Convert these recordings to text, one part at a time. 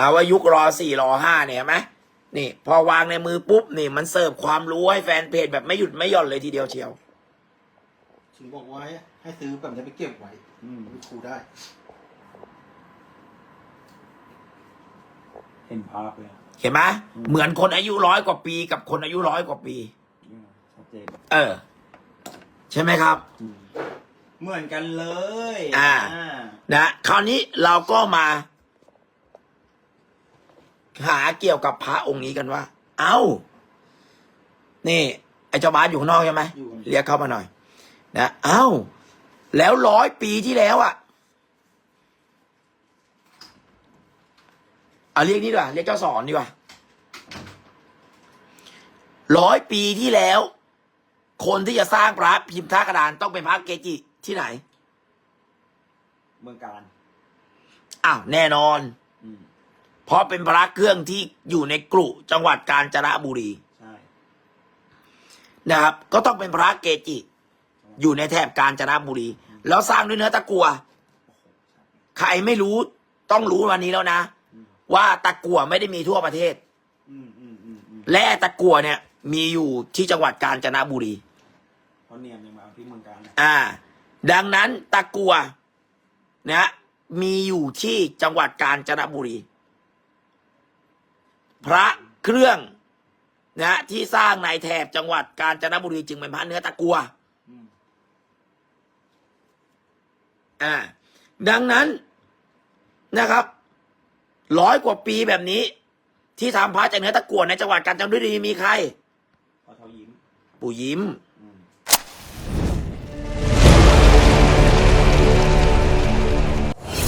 เอาว่ายุครอสี่รอห้าเนี่ยเห็นไหมนี่ พอวางในมือปุ๊บนี่ มันเสิร์ฟความรู้ให้แฟนเพจแบบไม่หยุดไม่หย่อนเลยทีเดียวเชียวถึงบอกว่าให้ให้ซื้อแบบนี้ไปเก็บไว้อืมไปครูได้ เห็นภาพเลยเห็นไหมเหมือนคนอายุร้อยกว่าปี กับคนอายุร้อยกว่าปี อืมชัดเจนเออ ใช่ไหมครับ อืมเหมือนกันเลยอ่า นะคราวนี้เราก็มา หาเกี่ยวกับพระองค์นี้กันว่า เอ้า นี่ไอ้เจ้าบ้านอยู่ข้างนอกใช่ไหมอยู่เรียกเข้ามาหน่อย นะ เอ้า แล้วร้อยปีที่แล้วอะเอาเรียกนี่ดีกว่าเรียกเจ้าสอนดีกว่าร้อยปีที่แล้ว คนที่จะสร้างพระพิมพ์ท่ากระดานต้องเป็นพระเกจิที่ไหน เมืองการอ้าวแน่นอน อืม เพราะเป็นพระเครื่องที่อยู่ในกรุจังหวัดกาญจนบุรีใช่นะครับ ก็ต้องเป็นพระเกจิ อยู่ในแถบกาญจนบุรี แล้วสร้างด้วยเนื้อตะกัวโอ้โหชัดใครไม่รู้ต้องรู้วันนี้แล้วนะ ว่าตะกัวไม่ได้มีทั่วประเทศอืมอืมอืมอืมและตะกัวเนี่ย มีอยู่ที่จังหวัดกาญจนบุรี เพราะเนียมยังมาเอาที่เมืองการนะอ่า ดังนั้นตะกัวนะมีอยู่ที่จังหวัดกาญจนบุรี พระเครื่องนะที่สร้างในแถบจังหวัดกาญจนบุรีจึงเป็นพระเนื้อตะกัวอืมอ่าดังนั้นนะครับร้อยกว่าปีแบบนี้ ที่ทำพระจากเนื้อตะกัวในจังหวัดกาญจนบุรีมีใคร พอเท่ายิ้ม ปู่ยิ้ม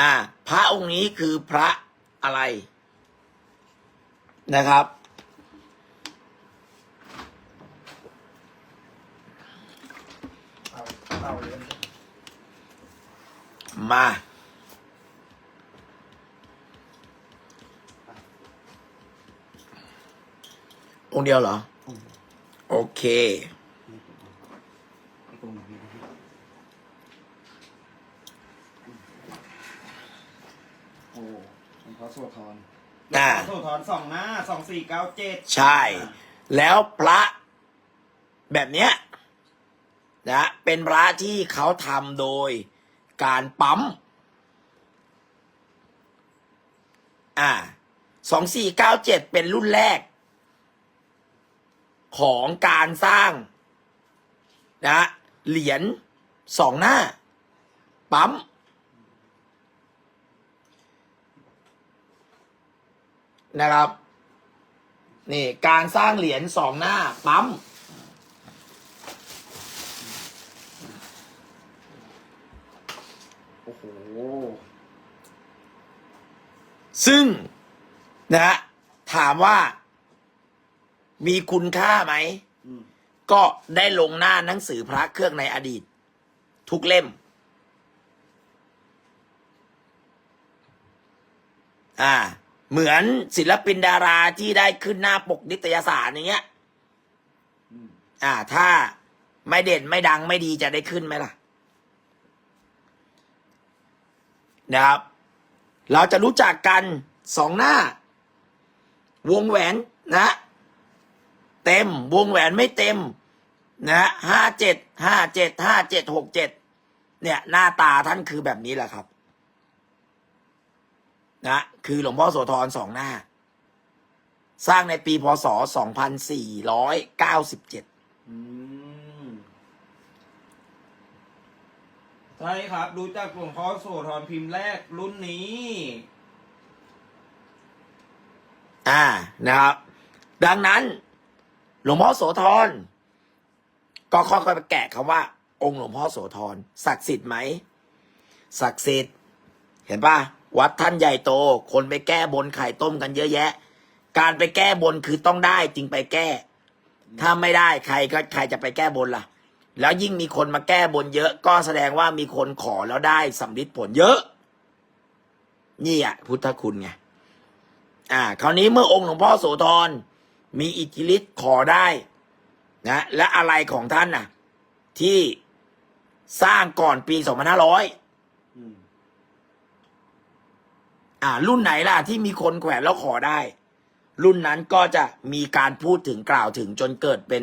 อ่า พระองค์นี้คือพระอะไรนะครับ มา องเดียวเหรอ โอเค ไอ้ตรงนี้นะพี่ โอ้ หลวงพ่อโสธรอ่าหลวงพ่อโสธรสองหน้าสองสี่เก้าเจ็ดใช่ แล้วพระแบบเนี้ยนะเป็นพระที่เขาทำโดยการปั๊ม อ่าสองสี่เก้าเจ็ดเป็นรุ่นแรก ของการสร้างนะเหรียญสองหน้า ปั๊ม นะครับ นี่การสร้างเหรียญสองหน้าปั๊ม โอ้โห ซึ่งนะฮะถามว่า มีคุณค่าไหมอืมก็ได้ลงหน้าหนังสือพระเครื่องในอดีต ทุกเล่ม อ่า เหมือนศิลปินดาราที่ได้ขึ้นหน้าปกนิตยสารอย่างเงี้ยอืมอ่า ถ้าไม่เด่นไม่ดังไม่ดีจะได้ขึ้นไหมล่ะ นะครับ เราจะรู้จักกันสองหน้า วงแหวนนะ เต็มวงแหวนไม่เต็ม นะห้าเจ็ดห้าเจ็ดห้าเจ็ดหกเจ็ดเนี่ย หน้าตาท่านคือแบบนี้แหละครับ นะ คือหลวงพ่อโสธรสองหน้า สร้างในปีพศ2497อืมใช่ครับ รู้จักหลวงพ่อโสธรพิมพ์แรกรุ่นนี้ อ่านะครับ ดังนั้น หลวงพ่อโสธรก็ค่อยๆไปแกะคำว่า องค์หลวงพ่อโสธรศักดิ์สิทธิ์ไหมศักดิ์สิทธิ์ เห็นปะ วัดท่านใหญ่โต คนไปแก้บนไข่ต้มกันเยอะแยะ การไปแก้บนคือต้องได้จึงไปแก้ ถ้าไม่ได้ใครก็ใครจะไปแก้บนล่ะ แล้วยิ่งมีคนมาแก้บนเยอะ ก็แสดงว่ามีคนขอแล้วได้สำลิดผลเยอะ นี่อะพุทธคุณไงอ่า คราวนี้เมื่อองค์หลวงพ่อโสธรมีอิทธิฤทธิ์ขอได้นะและอะไรของท่านน่ะ ที่สร้างก่อนปี2500อืม อ่า รุ่นไหนล่ะที่มีคนแขวนแล้วขอได้ รุ่นนั้นก็จะมีการพูดถึงกล่าวถึงจนเกิดเป็น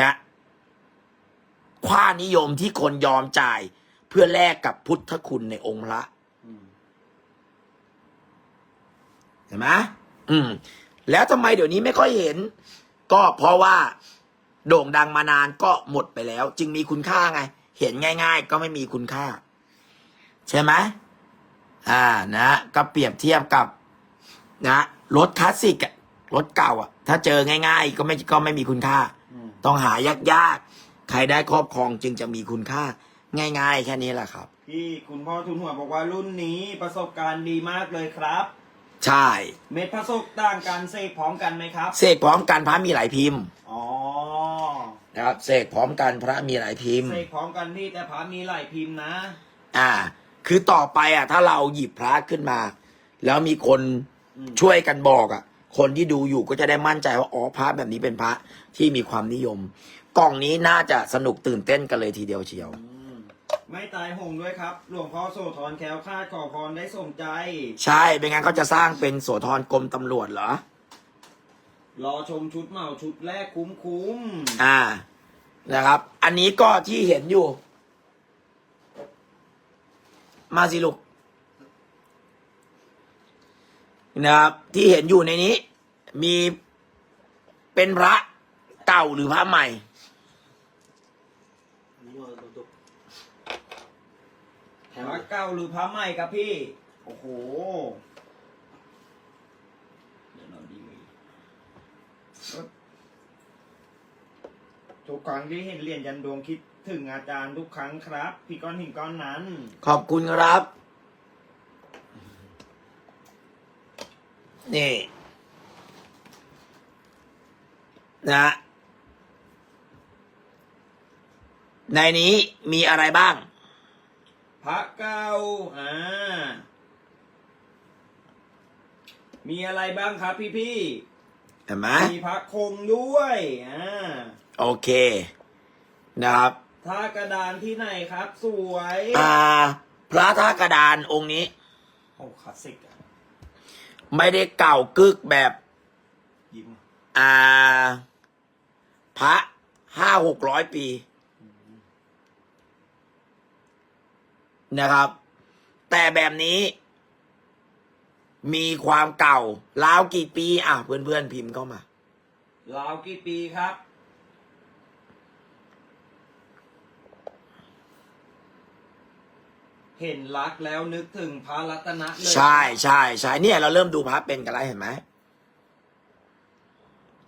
นะค่านิยมที่คนยอมจ่ายเพื่อแลกกับพุทธคุณในองค์พระเห็นไหมอืม แล้วทำไมเดี๋ยวนี้ไม่ค่อยเห็น ก็เพราะว่าโด่งดังมานานก็หมดไปแล้ว จึงมีคุณค่าไง เห็นง่าย ๆ ก็ไม่มีคุณค่า ใช่ไหม อ่านะก็เปรียบเทียบกับนะรถคลาสสิกอะรถเก่าอะถ้าเจอง่าย ๆ ก็ไม่ก็ไม่มีคุณค่าอืมต้องหายากๆ ใครได้ครอบครองจึงจะมีคุณค่า ง่าย ๆ แค่นี้แหละครับ พี่คุณพ่อทุนหัวบอกว่ารุ่นนี้ประสบการณ์ดีมากเลยครับ ใช่ เม็ดพระศกต่างกันเสกพร้อมกันไหมครับ เสกพร้อมกันพระมีหลายพิมพ์อ๋อนะครับเสกพร้อมกันพระมีหลายพิมพ์เสกพร้อมกันที่แต่พระมีหลายพิมพ์นะ อ่า คือต่อไปอะ ถ้าเราหยิบพระขึ้นมา แล้วมีคนอืมช่วยกันบอกอะ คนที่ดูอยู่ก็จะได้มั่นใจว่าอ๋อพระแบบนี้เป็นพระที่มีความนิยม กล่องนี้น่าจะสนุกตื่นเต้นกันเลยทีเดียวเชียวอืมไม่ตายหงด้วยครับ หลวงพ่อโสธรแคล้วคลาดขอพรได้สมใจ ใช่เป็นงั้นเขาจะสร้างเป็นโสธรกรมตำรวจเหรอ รอชมชุดเหมาชุดแรกคุ้มคุ้มๆ อ่านะครับ อันนี้ก็ที่เห็นอยู่ มาสิลูกนะครับ ที่เห็นอยู่ในนี้ มีเป็นพระเก่าหรือพระใหม่อันนี้เราเราดูแถพมระเก้าหรือพระใหม่ครับพี่ โอ้โหเดี๋ยวเราดีทุกครั้งที่เห็นเหรียญยันดวงคิด ถึงอาจารย์ทุกครั้งครับ พี่ก้อนหินก้อนนั้น ขอบคุณครับ นี่ นะในนี้มีอะไรบ้าง พระเก้าอ่า มีอะไรบ้างครับพี่พี่เห็นไหมๆมีพระคงด้วย อ่า โอเค นะครับ ท่ากระดานที่ไหนครับ สวยอ่า พระท่ากระดานองค์นี้ โอ้คลาสสิกอะไม่ได้เก่ากึกแบบ ยิ้มอ่า พระห้าหกร้อยปี นะครับ แต่แบบนี้ มีความเก่าราวกี่ปี อะเพื่อนๆพิมพ์เข้ามาราวกี่ปีครับ เห็นรักแล้วนึกถึงพระรัตนะเลยใช่ใช่ใช่เนี่ยเราเริ่มดูพระเป็นกันแล้วเห็นไหม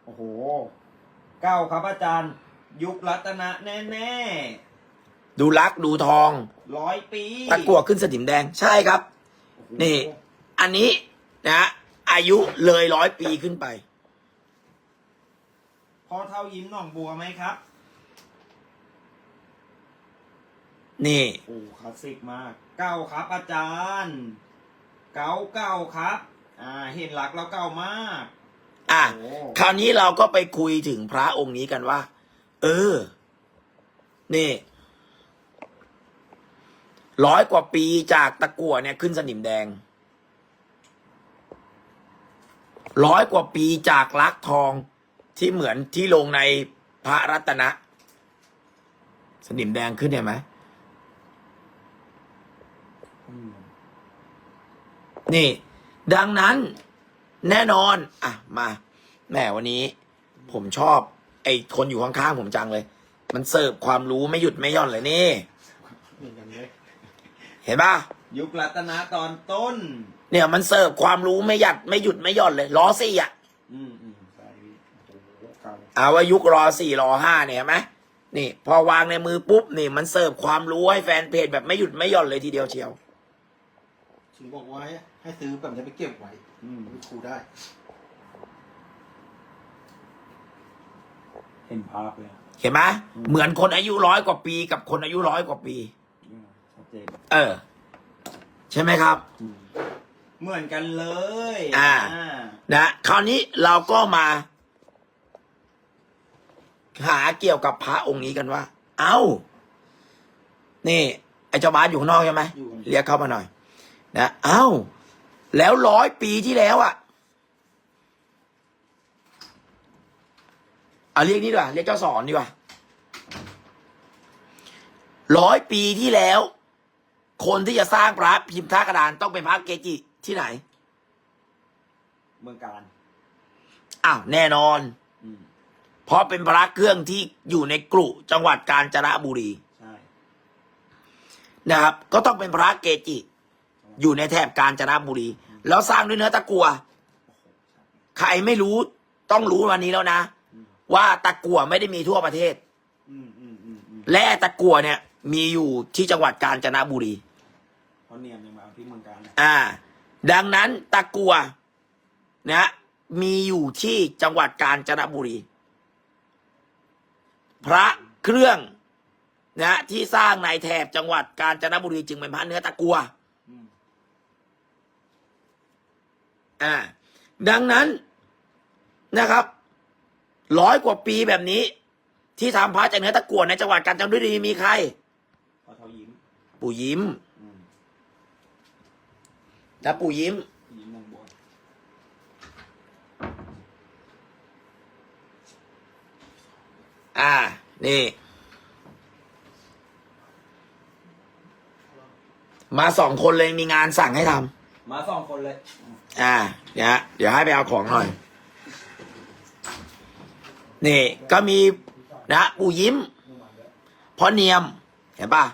โอ้โหเก้าครับอาจารย์ ยุครัตนะแน่ดูลักษณ์ดูทอง ๆร้อยปีตะกั่วขึ้นสนิมแดงใช่ครับ โอ้โหนี่ อันนี้นะอายุเลยร้อยปีขึ้นไป พอเท่ายิ้มหนองบัวไหมครับ นี่ โอ้คลาสสิกมาก เก้าครับอาจารย์ เก้าเก้าครับ อ่า เห็นรักแล้วเก้ามาก อะ โอ้ คราวนี้เราก็ไปคุยถึงพระองค์นี้กันว่า เออ นี่ร้อยกว่าปีจากตะกั่วเนี่ยขึ้นสนิมแดงร้อยกว่าปีจากลักทองที่เหมือนที่ลงในพระรัตนะ สนิมแดงขึ้นเห็นไหม อืม นี่ ดังนั้นแน่นอน อะ มาแหมวันนี้ ผมชอบ ไอ้คนอยู่ข้างๆผมจังเลย มันเสิร์ฟความรู้ไม่หยุดไม่หย่อนเลยนี่เหมือนกันเลยเห็นปะยุครัตนาตอนต้น เนี่ยมันเสิร์ฟความรู้ไม่หยัดไม่หยุดไม่หย่อนเลยล้อสี่อะอืมอืมใช่พี่โอ้โหเก่าเอาว่ายุครอสี่รอห้าเนี่ยเห็นไหมนี่ พอวางในมือปุ๊บนี่มันเสิร์ฟความรู้ให้แฟนเพจแบบไม่หยุดไม่หย่อนเลยทีเดียวเชียว ถึงบอกว่าให้ ให้ซื้อแบบนี้ไปเก็บไว้อืมไปครูได้ เห็นภาพเลยอะเห็นไหมเหมือนคนอายุร้อยกว่าปีกับคนอายุร้อยกว่าปี อืมชัดเจนเออ ใช่ไหมครับ อืมเหมือนกันเลยอ่า นะคราวนี้เราก็มา หาเกี่ยวกับพระองค์นี้กันว่า เอ้า นี่ ไอ้เจ้าบ้านอยู่ข้างนอกใช่ไหมอยู่ เรียกเข้ามาหน่อย นะ เอ้า แล้วร้อยปีที่แล้วอะเอาเรียกนี่ดีกว่าเรียกเจ้าสอนดีกว่าร้อยปีที่แล้ว คนที่จะสร้างพระพิมพ์ท่ากระดานต้องเป็นพระเกจิที่ไหน เมืองการอ้าวแน่นอน อืมเพราะเป็นพระเครื่องที่อยู่ในกรุจังหวัดกาญจนบุรีใช่ นะครับ ก็ต้องเป็นพระเกจิ อยู่ในแถบกาญจนบุรี แล้วสร้างด้วยเนื้อตะกัว ใครไม่รู้ต้องรู้วันนี้แล้วนะ ว่าตะกัวไม่ได้มีทั่วประเทศ อืมอืมอืมอืมและตะกัวเนี่ย มีอยู่ที่จังหวัดกาญจนบุรี เพราะเนียมยังมาเอาที่เมืองการเลยอ่า ดังนั้นตะกัวนะมีอยู่ที่จังหวัดกาญจนบุรี พระเครื่องนะที่สร้างในแถบจังหวัดกาญจนบุรีจึงเป็นพระเนื้อตะกัว อืมอ่าดังนั้นนะครับร้อยกว่าปีแบบนี้ ที่ทำพระจากเนื้อตะกัวในจังหวัดกาญจนบุรีมีใครพอเท่ายิ้มปู่ยิ้มอืมและปู่ยิ้มยิ้มมองบนอ่า นี่ มาสองคนเลยมีงานสั่งให้ทำมาสองคนเลย อ่าเดี๋ยวเดี๋ยวให้ไปเอาของหน่อย นี่ ก็มีนะปู่ยิ้มพ่อเนียม เห็นปะ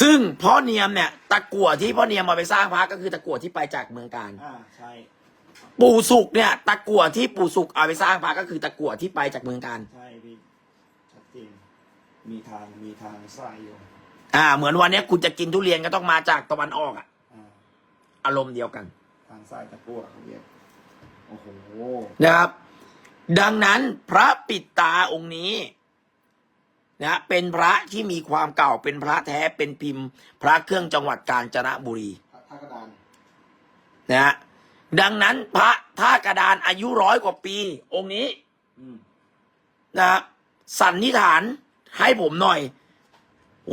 ซึ่งพ่อเนียมเนี่ย ตะกั่วที่พ่อเนียมมาไปสร้างพระก็คือตะกั่วที่ไปจากเมืองการ อ่าใช่ปู่สุกเนี่ย ตะกั่วที่ปู่สุกเอาไปสร้างพระก็คือตะกั่วที่ไปจากเมืองการ ใช่พี่ชัดเจนมีทางมีทางสายอยู่อ่า เหมือนวันเนี้ยคุณจะกินทุเรียนก็ต้องมาจากตะวันออกอะอ่า อารมณ์เดียวกันทางสายตะกั่วเขาเรียกโอ้โหนะครับ ดังนั้นพระปิดตาองค์นี้นะเป็นพระที่มีความเก่าเป็นพระแท้เป็นพิมพ์ พระเครื่องจังหวัดกาญจนบุรีพระท่ากระดานนะฮะดังนั้นพระท่ากระดานอายุร้อยกว่าปี องค์นี้อืมนะฮะสันนิษฐานให้ผมหน่อย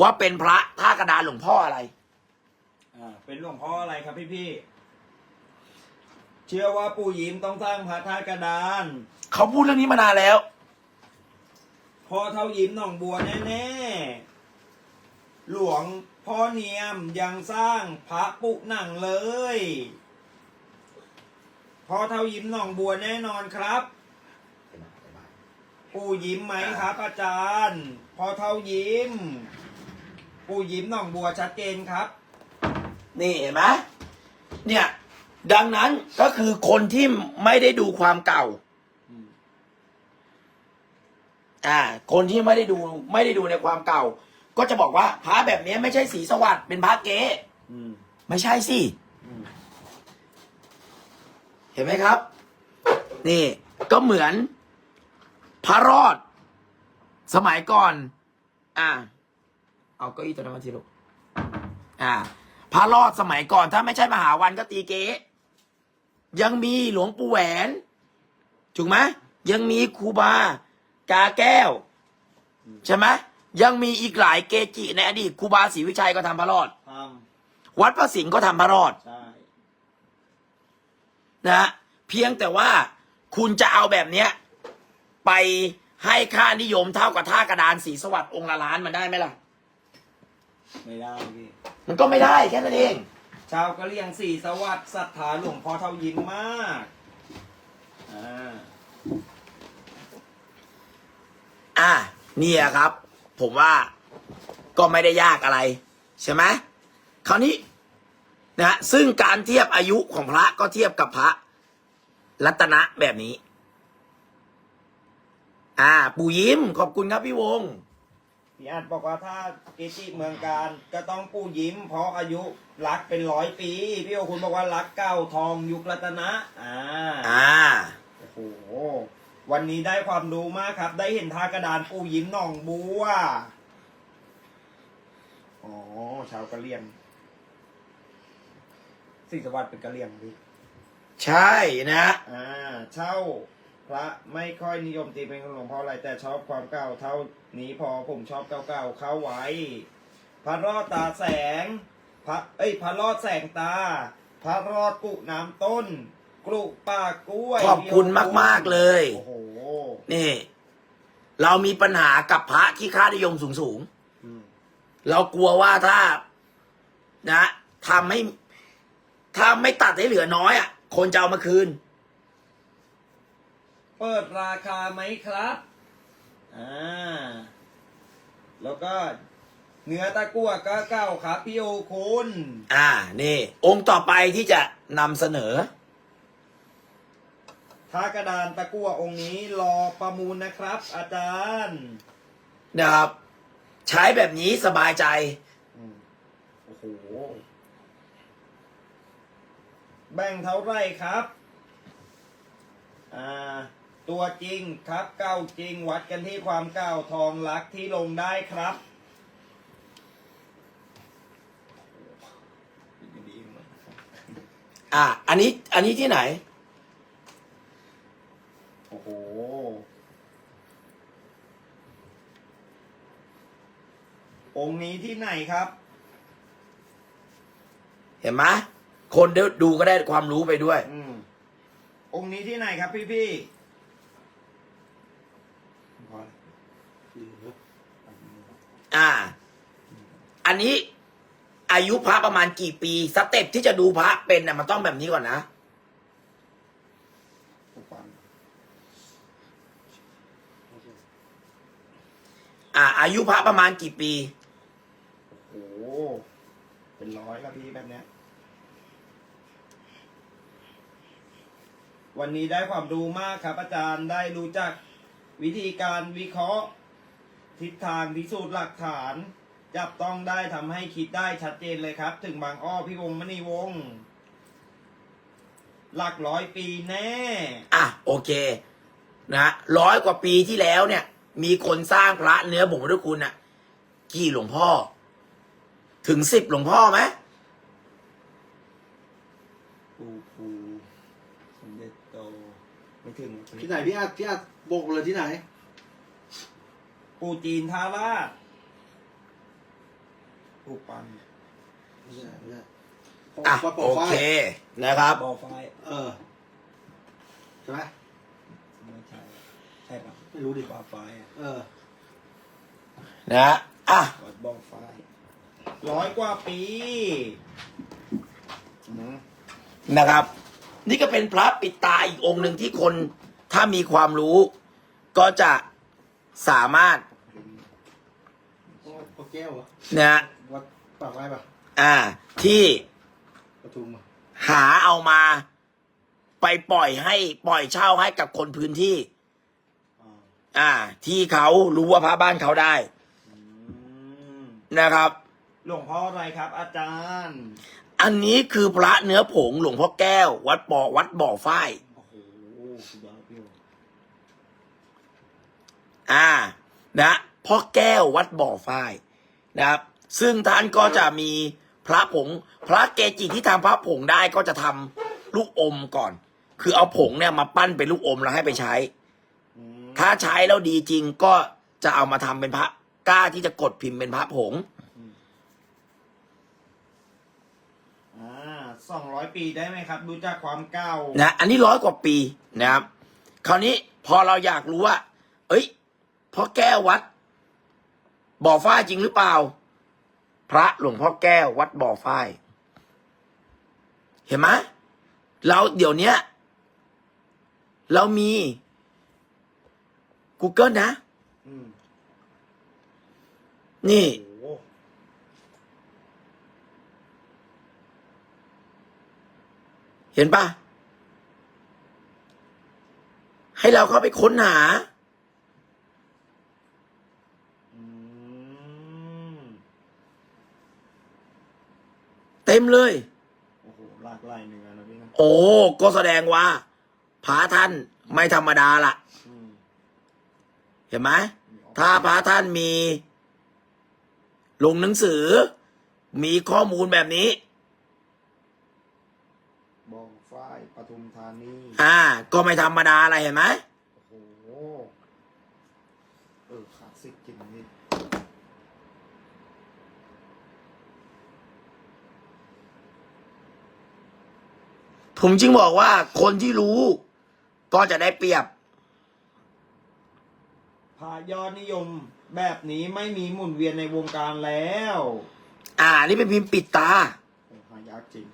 ว่าเป็นพระท่ากระดานหลวงพ่ออะไร อ่าเป็นหลวงพ่ออะไรครับพี่พี่ๆ เชื่อว่าปู่ยิ้มต้องสร้างพระธาตุกระดาน เขาพูดเรื่องนี้มานานแล้วพ่อเท่ายิ้มหนองบัวแน่ๆ หลวงพ่อเนียมยังสร้างพระปุหนังเลยพ่อเท่ายิ้มหนองบัวแน่นอนครับ ปู่ยิ้มไหมครับอาจารย์พ่อเท่ายิ้ม ปู่ยิ้มหนองบัวชัดเจนครับ นี่เห็นไหมเนี่ย ดังนั้นก็คือคนที่ไม่ได้ดูความเก่าอืมอ่า คนที่ไม่ได้ดูไม่ได้ดูในความเก่า ก็จะบอกว่าพระแบบนี้ไม่ใช่สีสวัสดิ์เป็นพระเก๊อืมไม่ใช่สิอืมเห็นไหมครับ นี่ ก็เหมือน พระรอด สมัยก่อน อ่า เอาเก็อีตัวนั้นมาทีลูกอ่าพระรอดสมัยก่อน ถ้าไม่ใช่มหาวันก็ตีเก๊ ยังมีหลวงปู่แหวนถูกไหมยังมีครูบากาแก้ว ใช่ไหมยังมีอีกหลายเกจิในอดีตครูบาศรีวิชัยก็ทำพระรอดทวัดพระสิงห์ก็ทำพระรอดำใช่นะฮะเพียงแต่ว่าคุณจะเอาแบบเนี้ย ไปให้ค่านิยมเท่ากับท่ากระดานสีสวัสดิ์องค์ละล้านมันได้ไหมล่ะ ไม่ได้พี่มันก็ไม่ได้แค่นั้นเอง ชาวกะเหรี่ยงสี่สวัสดิ์ศรัทธาหลวงพ่อเท่ายิ้มมากอ่าอะเนี่ยครับ ผมว่าก็ไม่ได้ยากอะไร ใช่ไหมคราวนี้นะฮะซึ่งการเทียบอายุของพระก็เทียบกับพระ รัตนะแบบนี้ อ่า ปู่ยิ้มขอบคุณครับพี่วง พี่อาจบอกว่าถ้าเกจิเมืองการก็ต้องปู่ยิ้ม เพราะอายุรักเป็นร้อยปี พี่โอคุณบอกว่ารักเก้าทองยุครัตนะ อ่าอ่าโอ้โหวันนี้ได้ความรู้มากครับ ได้เห็นท่ากระดานปู่ยิ้มหนองบัวอ๋อชาวกะเหรี่ยงสีสวัสดิ์เป็นกะเหรี่ยงดิใช่นะฮะอ่าเช่า พระไม่ค่อยนิยมตีเป็นของหลวงพ่ออะไรแต่ชอบความเก่าเท่านี้พอผมชอบเก่าๆเข้าไว้ พระรอดตาแสง พระเอ้ยพระรอดแสงตา พระรอดกุน้ำต้น กลุปากกล้วยขอบคุณมากๆเลย โอ้โหนี่ เรามีปัญหากับพระที่ค่านิยมสูงอืมๆเรากลัวว่าถ้า นะทำให้ถ้าไม่ตัดให้เหลือน้อยอะ คนจะเอามาคืน เปิดราคาไหมครับอ่าแล้วก็เนื้อตะกั่วก็เก้าครับพี่โอคุณอ่า นี่ องค์ต่อไปที่จะนำเสนอถ้ากระดานตะกั่วองค์นี้รอประมูลนะครับ อาจารย์นะครับ ใช้แบบนี้สบายใจโอ้โหแบ่งเท่าไหรครับ อ่า ตัวจริงครับเก้าจริงวัดกันที่ความเก้าทองลักที่ลงได้ครับอ่าอันนี้อันนี้ที่ไหน โอ้โห องค์นี้ที่ไหนครับ เห็นไหมคนเดี๋ยวดูก็ได้ความรู้ไปด้วย อืมองค์นี้ที่ไหนครับพี่พี่พ อ่า อันนี้ อายุพระประมาณกี่ปี สเต็ปที่จะดูพระเป็นน่ะมันต้องแบบนี้ก่อนนะอ่า อายุพระประมาณกี่ปี โอ้โหเป็นร้อยครับพี่แบบเนี้ย วันนี้ได้ความรู้มากครับ อาจารย์ได้รู้จัก วิธีการวิเคราะห์ ทิศทางพิสูจน์หลักฐาน จับต้องได้ทำให้คิดได้ชัดเจนเลยครับ ถึงบางอ้อพี่วงมณีวงศ์หลักร้อยปีแน่ อะโอเค นะร้อยกว่าปีที่แล้วเนี่ย มีคนสร้างพระเนื้อผงพุทธคุณน่ะ กี่หลวงพ่อ ถึงสิบหลวงพ่อไหม ปูปูสมเด็จโต ไม่ถึงที่ไหนพี่อาพี่อาบกเลยที่ไหน ปูจีนทาราชปูปันไม่ใช่ไม่ใช่อะว่าปอโอฝ้ายเคนะครับบอไฟเออใช่ไหมไม่ใช่ใช่ปะไม่รู้ดิบอไฟอะเออ นะอะวัดบอไฟร้อยกว่าปีอืมนะครับ นี่ก็เป็นพระปิดตาอีกองค์หนึ่งที่คนถ้ามีความรู้ ก็จะสามารถโอ้โอแก้วเหรอนะฮะวัดปากไว้ปะอ่า ที่ปทุมอะหาเอามา ไปปล่อยให้ปล่อยเช่าให้กับคนพื้นที่อ่าอ่า ที่เขารู้ว่าพระบ้านเขาได้อืมนะครับ หลวงพ่ออะไรครับ อาจารย์ อันนี้คือพระเนื้อผงหลวงพ่อแก้ว วัดบ่อวัดบ่อฝ้ายโอ้โหสุดยอดพี่วงอ่า นะพ่อแก้ววัดบ่อฝ้ายนะครับ ซึ่งท่านก็จะมีพระผง พระเกจิที่ทำพระผงได้ก็จะทำลูกอมก่อน คือเอาผงเนี่ยมาปั้นเป็นลูกอมแล้วให้ไปใช้ อืมถ้าใช้แล้วดีจริงก็จะเอามาทำเป็นพระกล้าที่จะกดพิมพ์เป็นพระผง อ่า สองร้อยปีได้ไหมครับ ดูจากความเก่านะ อันนี้ร้อยกว่าปีนะครับ คราวนี้พอเราอยากรู้ว่า เอ้ยพ่อแก้ววัด บ่อฝ้ายจริงหรือเปล่า พระหลวงพ่อแก้ววัดบ่อฝ้าย เห็นไหมเราเดี๋ยวเนี้ยเรามี Google นะอืมนี่ โอ้โห เห็นปะให้เราเข้าไปค้นหาอืมเต็มเลย โอ้โหหลากหลายเนื้อนะพี่นะโอ้ ก็แสดงว่าพระท่านไม่ธรรมดาล่ะ อืมเห็นไหมถ้าพระท่านมี ลงหนังสือ มีข้อมูลแบบนี้ บองฝ้ายปทุมธานี อ่า ก็ไม่ธรรมดาอะไรเห็นไหมโอ้โห เออคลาสสิกจริงนี่ผมจึงบอกว่าคนที่รู้ ก็จะได้เปรียบ พายอดนิยมแบบนี้ไม่มีหมุนเวียนในวงการแล้ว อ่า นี่เป็นพิมพ์ปิดตาโอ้หายากจริง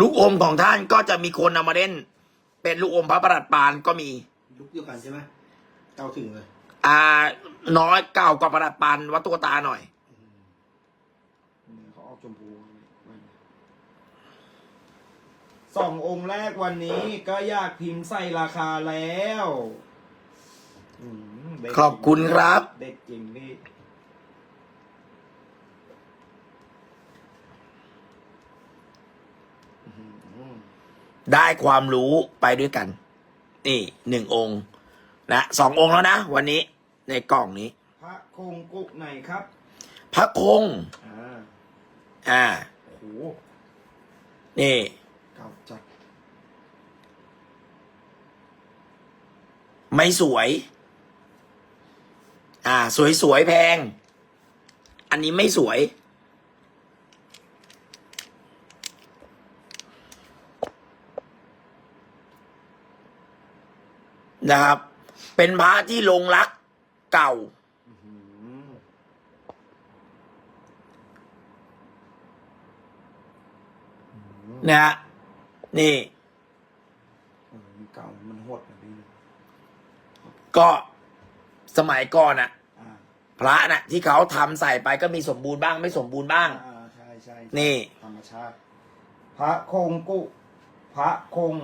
ลูกอมของท่านก็จะมีคนนำมาเล่น เป็นลูกอมพระประหลัดปานก็มีลุกเดียวกันใช่ไหมเก้าถึงเลย อ่า น้อยเก่ากว่าประหลัดปานวัดตัวตาหน่อยเนื้อเขาออกชมพูสององค์แรกวันนี้ก็อยากพิมพ์ใส่ราคาแล้วอืมเด็ดขอบคุณครับ เด็ดจริงพี่ อื้อหือ ได้ความรู้ไปด้วยกัน นี่หนึ่งองค์นะสององค์แล้วนะ วันนี้ในกล่องนี้ พระคงกุไหนครับ พระคง อ่าอ่าโอ้โหนี่เก่าจัดไม่สวย อ่า สวยสวยๆแพง อันนี้ไม่สวย นะครับ เป็นพระที่ลงรักเก่าอื้อหือนะฮะนี่เออมันเก่ามันหดนะพี่ก็สมัยก่อนอะอ่าพระน่ะ ที่เขาทำใส่ไปก็มีสมบูรณ์บ้าง ไม่สมบูรณ์บ้าง อ่าใช่ใช่นี่ ธรรมชาติ พระคงกุ พระคง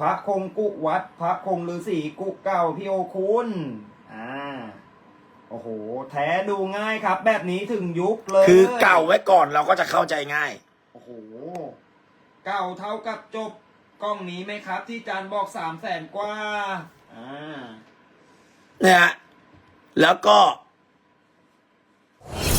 พระคงกุวัด พระคงฤาษีกุเก่าพี่โอคุณอ่าโอ้โห แท้ดูง่ายครับ แบบนี้ถึงยุคเลยคือเก่าไว้ก่อนเราก็จะเข้าใจง่าย โอ้โห เก่าเท่ากับจบกล้องนี้ไหมครับ ที่จานบอกสามแสนกว่า อ่านะฮะแล้วก็ค